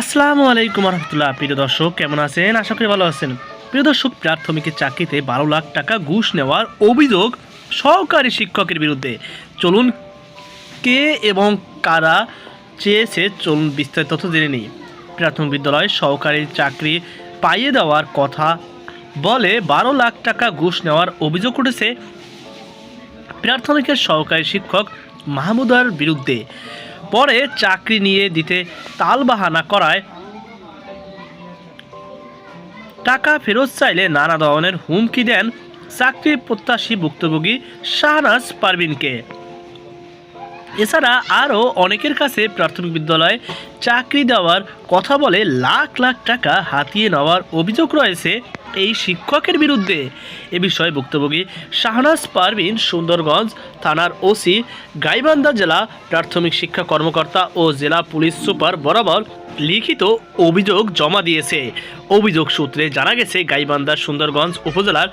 আসসালামু আলাইকুম রহমতুল্লাহ প্রিয় দর্শক, কেমন আছেন? আশা করি ভালো আছেন। প্রিয় দর্শক প্রাথমিকের চাকরিতে বারো লাখ টাকা ঘুষ নেওয়ার অভিযোগ সহকারী শিক্ষকের বিরুদ্ধে। চলুন কে এবং কারা চেয়েছে? চলুন বিস্তারিত তথ্য জেনে নিই। প্রাথমিক বিদ্যালয়ে সহকারী চাকরি পাইয়ে দেওয়ার কথা বলে বারো লাখ টাকা ঘুষ নেওয়ার অভিযোগ উঠেছে প্রাথমিকের সহকারী শিক্ষক মাহমুদার বিরুদ্ধে। পরে চাকরি নিয়ে দিতে তালবাহানা করায়। টাকা ফেরত চাইলে নানা ধরনের হুমকি দেন চাকরি প্রত্যাশী ভুক্তভোগী শাহনাজ পারভিনকে। এছাড়া আরও অনেকের কাছে প্রাথমিক বিদ্যালয়ে চাকরি দেওয়ার কথা বলে লাখ লাখ টাকা হাতিয়ে নেওয়ার অভিযোগ রয়েছে এই শিক্ষকের বিরুদ্ধে। এ বিষয়ে ভুক্তভোগী শাহনাজ পারভিন, সুন্দরগঞ্জ থানার ওসি, গাইবান্ধা জেলা প্রাথমিক শিক্ষা কর্মকর্তা ও জেলা পুলিশ সুপার বরাবর লিখিত অভিযোগ জমা দিয়েছে। অভিযোগ সূত্রে জানা গেছে, গাইবান্ধা, সুন্দরগঞ্জ উপজেলার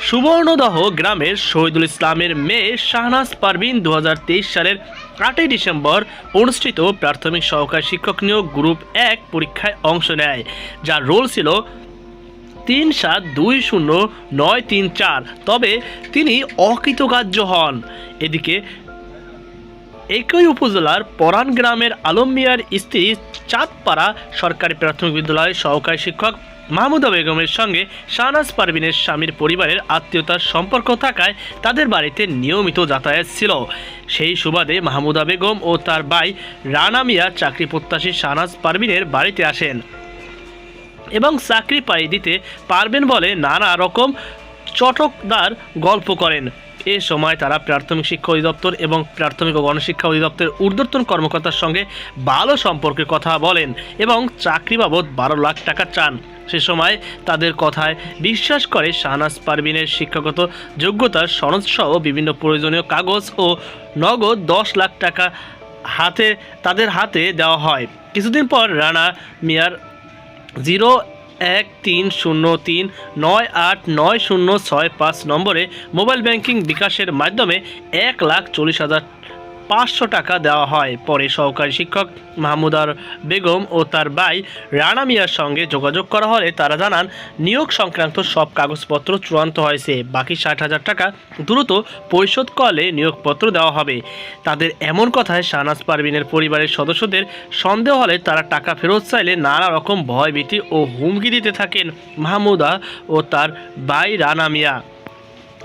সুবর্ণদহ গ্রামের শহীদুল ইসলামের মেয়ে শাহনাজ পারভিন দু হাজার তেইশ সালের আটই ডিসেম্বর অনুষ্ঠিত প্রাথমিক সহকারী শিক্ষক নিয়োগ গ্রুপ এক পরীক্ষায় অংশ নেয়, যার রোল ছিল তিন সাত দুই শূন্য নয় তিন চার। তবে তিনি অকৃতকার্য হন। এদিকে একই উপজেলার পরান গ্রামের আলম মিয়ার স্ত্রী চাঁদপাড়া সরকারি প্রাথমিক বিদ্যালয়ের সহকারী শিক্ষক মাহমুদা বেগমের সঙ্গে শাহনাজ পারভিনের স্বামীর পরিবারের আত্মীয়তার সম্পর্ক থাকায় তাদের বাড়িতে নিয়মিত যাতায়াত ছিল। সেই সুবাদে মাহমুদা বেগম ও তার ভাই রানা মিয়া চাকরি প্রত্যাশী শাহনাজ পারভিনের বাড়িতে আসেন এবং চাকরি পাইয়ে দিতে পারবেন বলে নানা রকম চটকদার গল্প করেন। এ সময় তারা প্রাথমিক শিক্ষা অধিদপ্তর এবং প্রাথমিক ও গণশিক্ষা অধিদপ্তরের ঊর্ধ্বতন কর্মকর্তার সঙ্গে ভালো সম্পর্কের কথা বলেন এবং চাকরি বাবদ বারো লাখ টাকা চান। সে সময় তাদের কথায় বিশ্বাস করে শাহনাজ পারভিনের শিক্ষাগত যোগ্যতার সনদসহ বিভিন্ন প্রয়োজনীয় কাগজ ও নগদ দশ লাখ টাকা হাতে, তাদের হাতে দেওয়া হয়। কিছুদিন পর রানা মিয়ার জিরো এক তিন শূন্য তিন নয় আট নয় শূন্য ছয় পাঁচ নম্বরে মোবাইল ব্যাংকিং বিকাশের মাধ্যমে এক লাখ চল্লিশ হাজার পাঁচশো টাকা দেওয়া হয়। পরে সহকারী শিক্ষক মাহমুদার বেগম ও তার ভাই রানা মিয়ার সঙ্গে যোগাযোগ করা হলে তারা জানান, নিয়োগ সংক্রান্ত সব কাগজপত্র চূড়ান্ত হয়েছে। বাকি ষাট হাজার টাকা দ্রুত পরিশোধ করলে নিয়োগপত্র দেওয়া হবে। তাদের এমন কথায় শাহনাজ পারভিনের পরিবারের সদস্যদের সন্দেহ হলে তারা টাকা ফেরত চাইলে নানা রকম ভয়ভীতি ও হুমকি দিতে থাকেন মাহমুদা ও তার ভাই রানা মিয়া।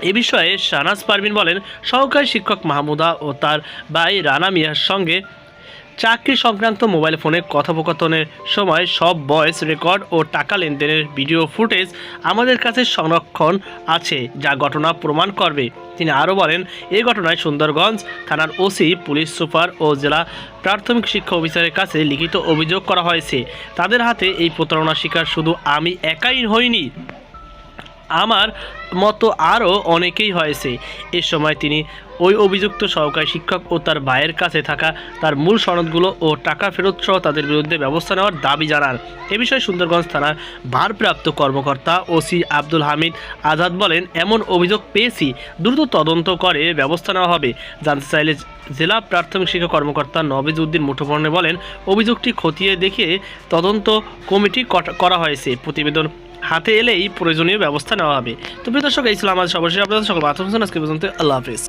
এ বিষয়ে শাহনাজ পারভিন বলেন, সহকারী শিক্ষক মাহমুদা ও তার ভাই রানা মিয়ার সঙ্গে চাকরি সংক্রান্ত মোবাইল ফোনে কথোপকথনের সময় সব ভয়েস রেকর্ড ও টাকা লেনদেনের ভিডিও ফুটেজ আমাদের কাছে সংরক্ষণ আছে, যা ঘটনা প্রমাণ করবে। তিনি আরও বলেন এই ঘটনায় সুন্দরগঞ্জ থানার ওসি, পুলিশ সুপার ও জেলা প্রাথমিক শিক্ষা অফিসারের কাছে লিখিত অভিযোগ করা হয়েছে। তাদের হাতে এই প্রতারণা শিকার শুধু আমি একাই হইনি। আমার মতো আরও অনেকেই হয়েছে। এ সময় তিনি ওই অভিযুক্ত সহকারী শিক্ষক ও তার ভাইয়ের কাছে থাকা তার মূল সনদগুলো ও টাকা ফেরত সহ তাদের বিরুদ্ধে ব্যবস্থা নেওয়ার দাবি জানান। এ বিষয়ে সুন্দরগঞ্জ থানার ভারপ্রাপ্ত কর্মকর্তা ওসি আব্দুল হামিদ আজাদ বলেন, এমন অভিযোগ পেয়েছি। দ্রুত তদন্ত করে ব্যবস্থা নেওয়া হবে। জানতে চাইলে জেলা প্রাথমিক শিক্ষা কর্মকর্তা নবিজ উদ্দিন মুঠোফোনে বলেন, অভিযোগটি খতিয়ে দেখে তদন্ত কমিটি করা হয়েছে। প্রতিবেদন হাতে এলেই প্রয়োজনীয় ব্যবস্থা নেওয়া হবে। তো প্রিয় দর্শক, এই ছিল আমাদের সর্বশেষ আপনাদের সকল আজকে পর্যন্ত আল্লাহ হাফিজ।